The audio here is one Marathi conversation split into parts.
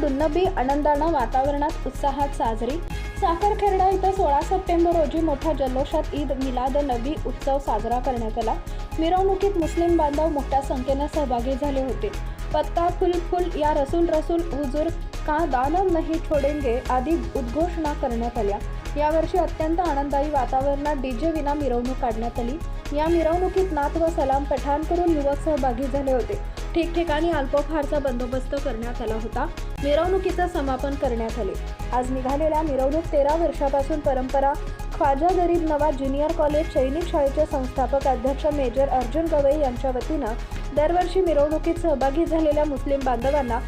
दुन्नबी आनंदानं वातावरणात उत्साहात साजरी. साखरखेरडा इथं सोळा सप्टेंबर रोजी मोठ्या जल्लोषात ईद मिलाद नबी उत्सव साजरा करण्यात आला. मिरवणुकीत मुस्लिम बांधव मोठ्या संख्येनं सहभागी झाले होते. पत्ता फुल फुल या रसूल रसूल हुजूर का दानव नाही छोडेंगे आदी उद्घोषणा करण्यात आल्या. यावर्षी अत्यंत आनंदायी वातावरणात डीजे विना मिरवणूक काढण्यात आली. या मिरवणुकीत नात व सलाम पठाण करून युवक सहभागी झाले होते. ठिकठिकाणी अल्पोफारचा बंदोबस्त करण्यात आला होता. मिरवणुकीचं समापन करण्यात आले. आज निघालेल्या मिरवणूक तेरा वर्षापासून परंपरा ख्वाजा गरीब नवाज ज्युनियर कॉलेज सैनिक शाळेचे संस्थापक अध्यक्ष मेजर अर्जुन गवई यांच्या वतीनं दरवर्षी मिरवणुकीत सहभागी झालेल्या मुस्लिम बांधवांना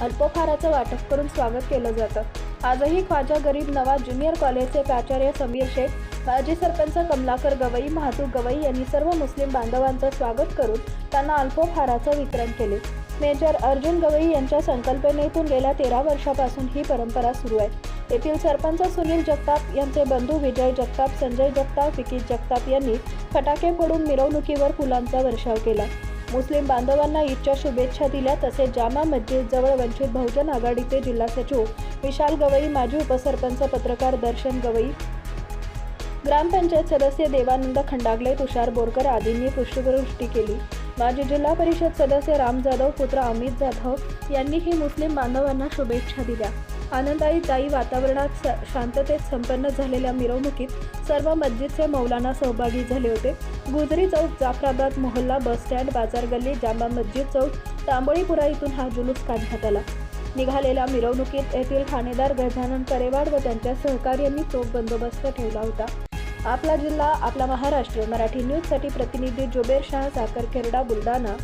अल्पोफाराचं वाटप करून स्वागत केलं जातं. आजही ख्वाजा गरीब नवाज ज्युनियर कॉलेजचे प्राचार्य समीर शेख माजी सरपंच कमलाकर गवई महातूक गवई यांनी सर्व मुस्लिम बांधवांचं स्वागत करून त्यांना अल्पोपहाराचं वितरण केले. मेजर अर्जुन गवई यांच्या संकल्पनेतून गेल्या तेरा वर्षापासून ही परंपरा सुरू आहे. येथील सरपंच सुनील जगताप यांचे बंधू विजय जगताप संजय जगताप विकी जगताप यांनी फटाके फोडून मिरवणुकीवर फुलांचा वर्षाव केला. मुस्लिम बांधवांना ईदच्या शुभेच्छा दिल्या तसेच जामा मस्जिद जवळ वंचित बहुजन आघाडीचे जिल्हा सचिव विशाल गवई माजी उपसरपंच पत्रकार दर्शन गवई ग्रामपंचायत सदस्य देवानंद खंडागले तुषार बोरकर आदींनी पुष्पवृष्टी केली. माजी जिल्हा परिषद सदस्य राम जाधव पुत्र अमित जाधव यांनीही मुस्लिम बांधवांना शुभेच्छा दिल्या. आनंदायी दायी वातावरणात स शांततेत संपन्न झालेल्या मिरवणुकीत सर्व मस्जिदचे मौलाना सहभागी झाले होते. गुजरी चौक जाफराबाद मोहल्ला बस स्टँड बाजार गल्ली जामा मस्जिद चौक तांबोळीपुरा इथून हा जुलूस काढण्यात आला. निघालेल्या मिरवणुकीत येथील ठाणेदार गजानन करेवाड व त्यांच्या सहकार्यांनी चोख बंदोबस्त ठेवला होता. आपला जिल्हा आपला महाराष्ट्र. मराठी न्यूजसाठी प्रतिनिधी जुबेर शाह साखरखेरडा बुलढाणा.